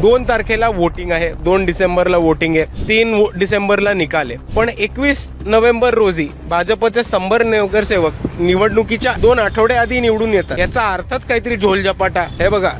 दोन तारखेला वोटिंग आहे दोन डिसेंबरला वोटिंग आहे तीन वो- डिसेंबरला निकाल आहे. पण एकवीस नोव्हेंबर रोजी भाजपचे शंभर नगरसेवक निवडणुकीच्या दोन आठवड्या आधी निवडून येतात. याचा अर्थच काहीतरी झोलझपाटा. हे बघा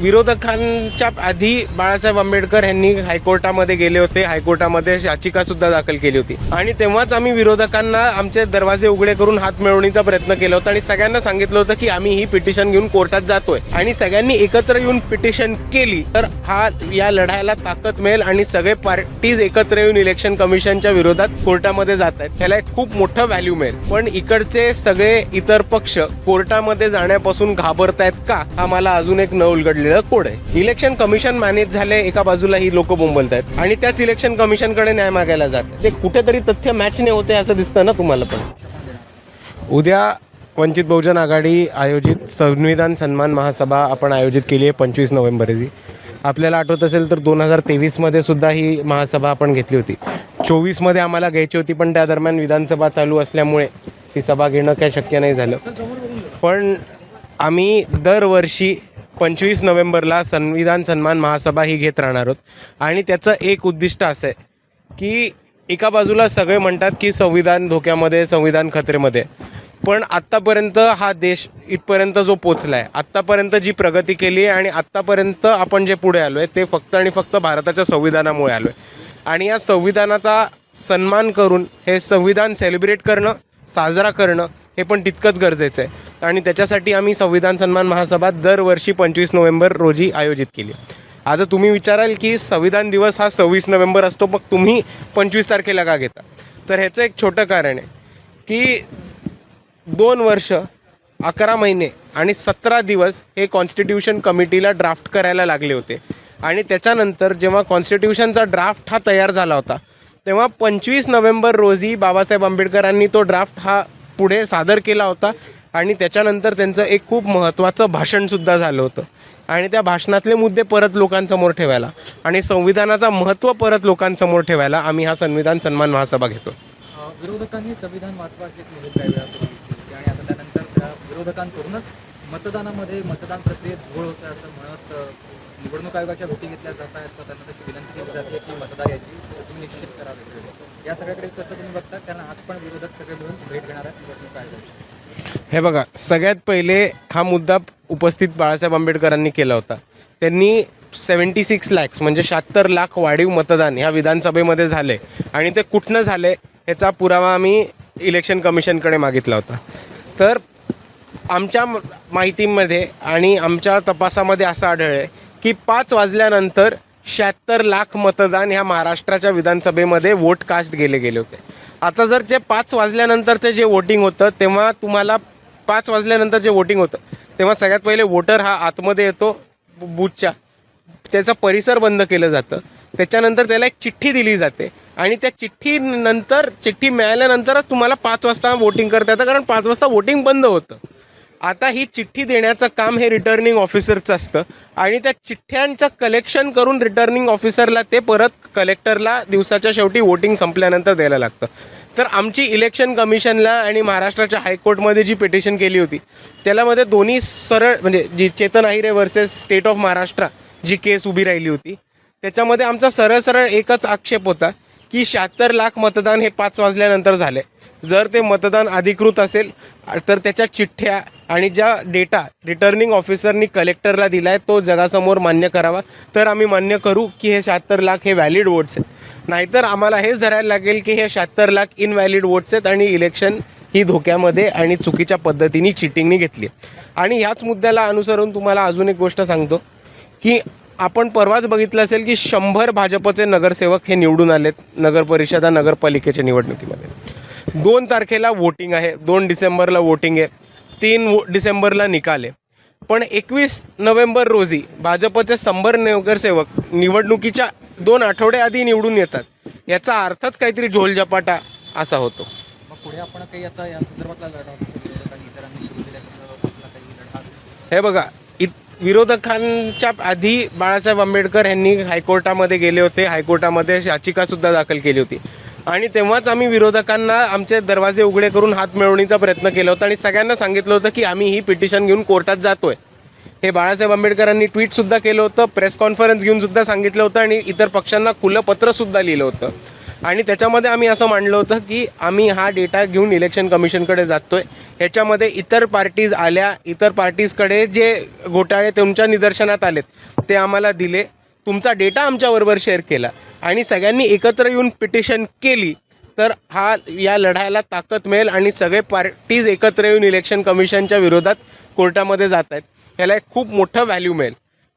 विरोधकांच्या आधी बाळासाहेब आंबेडकर यांनी हायकोर्टामध्ये गेले होते. हायकोर्टामध्ये याचिका सुद्धा दाखल केली होती. आणि तेव्हाच आम्ही विरोधकांना आमचे दरवाजे उघडे करून हात मिळवण्याचा प्रयत्न केला होता आणि सगळ्यांना सांगितलं होतं की आम्ही ही पिटिशन घेऊन कोर्टात जातोय. आणि सगळ्यांनी एकत्र येऊन पिटिशन केली तर हा या लढायला ताकद मिळेल आणि सगळे पार्टीज एकत्र येऊन इलेक्शन कमिशनच्या विरोधात कोर्टामध्ये जात आहेत. त्याला एक खूप मोठं व्हॅल्यू मिळेल. पण इकडचे सगळे इतर पक्ष कोर्टामध्ये जाण्यापासून घाबरतायत का? हा मला अजून एक न उलगडलेलं कोड आहे. इलेक्शन कमिशन मॅनेज झाले एका बाजूला ही लोक बोंबलत आहेत. आणि त्याच इलेक्शन कमिशनकडे न्याय मागायला जात ते कुठेतरी तथ्य मॅच नाही होते असं दिसतं ना तुम्हाला पण? उद्या वंचित बहुजन आघाडी आयोजित संविधान सन्मान महासभा आपण आयोजित केली आहे पंचवीस नोव्हेंबर रोजी. आपल्याला आठवत असेल तर दोन हजार तेवीसमध्ये सुद्धा ही महासभा आपण घेतली होती. चोवीसमध्ये आम्हाला घ्यायची होती पण त्या दरम्यान विधानसभा चालू असल्यामुळे ती सभा घेणं काही शक्य नाही झालं. पण आम्ही दरवर्षी पंचवीस नोव्हेंबरला संविधान सन्मान महासभा ही घेत राहणार आहोत. आणि त्याचं एक उद्दिष्ट असं आहे की एका बाजूला सगळे म्हणतात की संविधान धोक्यामध्ये संविधान खतरेमध्ये. पण आत्तापर्यंत हा देश इथपर्यंत जो पोचला आहे आत्तापर्यंत जी प्रगती केली आहे आणि आत्तापर्यंत आपण जे पुढे आलो आहे ते फक्त आणि फक्त भारताच्या संविधानामुळे आलो आहे आणि या संविधानाचा सन्मान करून हे संविधान सेलिब्रेट करणं साजरा करणं हे पण तितकंच गरजेचं आहे. आणि त्याच्यासाठी आम्ही संविधान सन्मान महासभा दरवर्षी पंचवीस नोव्हेंबर रोजी आयोजित केली. आता तुम्ही विचाराल की संविधान दिवस हा सव्वीस नोव्हेंबर असतो मग तुम्ही पंचवीस तारखेला का घेता? तर ह्याचं एक छोटं कारण आहे की दोन वर्ष अकरा महिने आणि सतरा दिवस हे कॉन्स्टिट्यूशन कमिटीला ड्राफ्ट करायला लागले होते. आणि त्याच्यानंतर जेव्हा कॉन्स्टिट्यूशनचा ड्राफ्ट हा तयार झाला होता तेव्हा पंचवीस नोव्हेंबर रोजी बाबासाहेब आंबेडकरांनी तो ड्राफ्ट हा पुढे सादर केला होता आणि त्याच्यानंतर त्यांचं एक खूप महत्त्वाचं भाषणसुद्धा झालं होतं. आणि त्या भाषणातले मुद्दे परत लोकांसमोर ठेवायला आणि संविधानाचा महत्त्व परत लोकांसमोर ठेवायला आम्ही हा संविधान सन्मान महासभा घेतो. विरोधकांनी संविधान वाचवा आणि आता त्यानंतर विरोधकांकडूनच मतदानामध्ये मतदान प्रक्रियेत घोळ होतं असं म्हणत निवडणूक आयोगाच्या भेटी घेतल्या जात आहेत तर त्यांना तशी विनंती केली जाते की मतदार याची तुम्ही निश्चित करा या सगळ्याकडे कसं तुम्ही बघता? कारण आज पण विरोधक सगळे मिळून भेट घेणार आहेत निवडणूक आयोगाची. हे बघा सगळ्यात पहिले हा मुद्दा उपस्थित बाळासाहेब आंबेडकरांनी केला होता. त्यांनी सेवन्टी सिक्स लॅक्स म्हणजे शहात्तर लाख वाढीव मतदान ह्या विधानसभेमध्ये झाले. आणि ते कुठनं झाले ह्याचा पुरावा आम्ही इलेक्शन कमिशनकडे मागितला होता. तर आमच्या माहितीमध्ये आणि आमच्या तपासामध्ये असं आढळले की पाच वाजल्यानंतर शहात्तर लाख मतदान ह्या महाराष्ट्राच्या विधानसभेमध्ये वोट कास्ट गेले गेले होते. आता जर जे पाच वाजल्यानंतरचं जे वोटिंग होतं तेव्हा तुम्हाला पाच वाजल्यानंतर जे वोटिंग होतं तेव्हा सगळ्यात पहिले वोटर हा आतमध्ये येतो बूथच्या त्याचा परिसर बंद केलं जातं. त्याच्यानंतर त्याला एक चिठ्ठी दिली जाते. आणि त्या चिठ्ठी नंतर चिठ्ठी मिळाल्यानंतरच तुम्हाला पाच वाजता वोटिंग करता येतं कारण पाच वाजता वोटिंग बंद होतं. आता ही चिठ्ठी देण्याचं काम हे रिटर्निंग ऑफिसरचं असतं. आणि त्या चिठ्ठ्यांचं कलेक्शन करून रिटर्निंग ऑफिसरला ते परत कलेक्टरला दिवसाच्या शेवटी वोटिंग संपल्यानंतर द्यायला लागतं. तर आमची इलेक्शन कमिशनला आणि महाराष्ट्राच्या हायकोर्टमध्ये जी पिटिशन केली होती त्यालामध्ये दोन्ही सरळ म्हणजे जी Chetan Ahire versus state of Maharashtra G case उभी राहिली होती त्याच्यामध्ये आमचा सरळ सरळ एकच आक्षेप होता. की शहात्तर लाख मतदान हे पाच वाजल्यानंतर झाले जर ते मतदान अधिकृत असेल तर त्याच्या चिठ्ठ्या आणि ज्या डेटा रिटर्निंग ऑफिसरनी कलेक्टरला दिला आहे तो जगासमोर मान्य करावा. तर आम्ही मान्य करू की हे शहात्तर लाख हे व्हॅलिड वोट्स आहेत. नाहीतर आम्हाला हेच धरायला लागेल की हे शहात्तर लाख इनव्हॅलिड वोट्स आहेत आणि इलेक्शन ही धोक्यामध्ये आणि चुकीच्या पद्धतीने चिटिंगनी घेतली आणि ह्याच मुद्द्याला अनुसरून तुम्हाला अजून एक गोष्ट सांगतो की आपण परवाच बघितलं असेल की शंभर भाजपचे नगरसेवक हे निवडून आलेत नगर परिषदा नगरपालिकेच्या निवडणुकीमध्ये. दोन तारखेला वोटिंग आहे दोन डिसेंबरला वोटिंग आहे तीन वो डिसेंबरला निकाल आहे. पण एकवीस नोव्हेंबर रोजी भाजपचे शंभर नगरसेवक निवडणुकीच्या दोन आठवडे आधी निवडून येतात याचा अर्थच काहीतरी झोलझपाटा असा होतो. मग पुढे आपण काही आता या संदर्भातला लढा हे बघा इत विरोधकांच्या आधी बाळासाहेब आंबेडकर यांनी हायकोर्टामध्ये गेले होते. हायकोर्टामध्ये याचिकासुद्धा दाखल केली होती. आणि तेव्हाच आम्ही विरोधकांना आमचे दरवाजे उघडे करून हात मिळवणीचा प्रयत्न केला होता. आणि सगळ्यांना सांगितलं होतं की आम्ही ही पिटिशन घेऊन कोर्टात जातोय. हे बाळासाहेब आंबेडकरांनी ट्विटसुद्धा केलं होतं. प्रेस कॉन्फरन्स घेऊन सुद्धा सांगितलं होतं. आणि इतर पक्षांना खुलं पत्रसुद्धा लिहिलं होतं. आणि त्याच्यामध्ये आम्ही असं मांडलं होतं की आम्ही हा डेटा घेऊन इलेक्शन कमिशनकडे जातो आहे ह्याच्यामध्ये इतर पार्टीज आल्या इतर पार्टीजकडे जे घोटाळे तुमच्या निदर्शनात आलेत ते आम्हाला दिले. तुमचा डेटा आमच्याबरोबर शेअर केला. आणि सगळ्यांनी एकत्र येऊन पिटिशन केली तर हा या लढायला ताकद मिळेल आणि सगळे पार्टीज एकत्र येऊन इलेक्शन कमिशनच्या विरोधात कोर्टामध्ये जात आहेत. ह्याला एक खूप मोठं व्हॅल्यू मिळेल.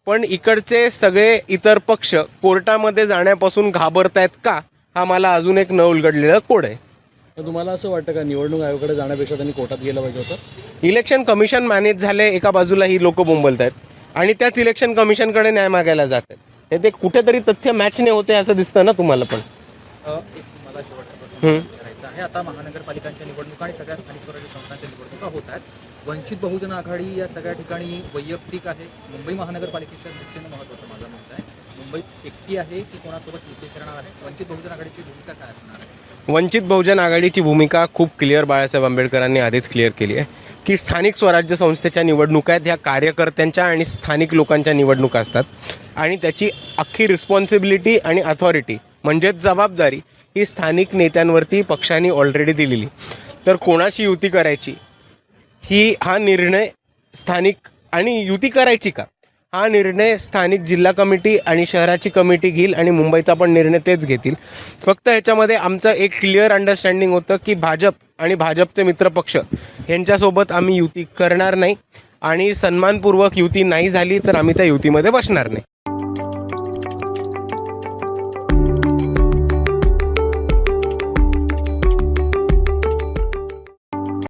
पण इकडचे सगळे इतर पक्ष कोर्टामध्ये जाण्यापासून घाबरत आहेत का? हा मला अजून एक न उलगडलेलं कोड आहे. तर तुम्हाला असं वाटतं का निवडणूक आयोगाकडे जाण्यापेक्षा त्यांनी कोर्टात गेलं पाहिजे होतं? इलेक्शन कमिशन मॅनेज झाले एका बाजूला ही लोक बोंबलत आहेत आणि त्याच इलेक्शन कमिशनकडे न्याय मागायला जात आहेत हे ते कुठेतरी तथ्य मॅच नाही होते असं दिसतं ना तुम्हाला पण? अ, एक मला शेवटचा प्रश्न हं. विचारायचा आहे. आता महानगरपालिकांच्या निवडणुका आणि सगळ्या स्थानिक स्वराज्य संस्थांच्या निवडणुका होत आहेत. वंचित बहुजन आघाडी या सगळ्या ठिकाणी वैयक्तिक आहे. मुंबई महानगरपालिकेच्या दृष्टीनं महत्त्वाचं माझं मत आहे. मुंबईत एकटी आहे की कोणासोबत युती करणार आहे? वंचित बहुजन आघाडीची भूमिका काय असणार आहे? वंचित बहुजन आघाडीची भूमिका खूप क्लिअर बाळासाहेब आंबेडकरांनी आधीच क्लिअर केली आहे की स्थानिक स्वराज्य संस्थेच्या निवडणुका आहेत ह्या कार्यकर्त्यांच्या आणि स्थानिक लोकांच्या निवडणुका असतात आणि त्याची अख्खी रिस्पॉन्सिबिलिटी आणि अथॉरिटी म्हणजेच जबाबदारी ही स्थानिक नेत्यांवरती पक्षांनी ऑलरेडी दिलेली. तर कोणाशी युती करायची? ही हा निर्णय स्थानिक आणि युती करायची का? हा निर्णय स्थानिक जिल्हा कमिटी आणि शहराची कमिटी घेईल आणि मुंबईचा पण निर्णय तेच घेतील. फक्त ह्याच्यामध्ये आमचं एक क्लिअर अंडरस्टँडिंग होतं की भाजप आणि भाजपचे मित्रपक्ष यांच्यासोबत आम्ही युती करणार नाही आणि सन्मानपूर्वक युती नाही झाली तर आम्ही त्या युतीमध्ये बसणार नाही.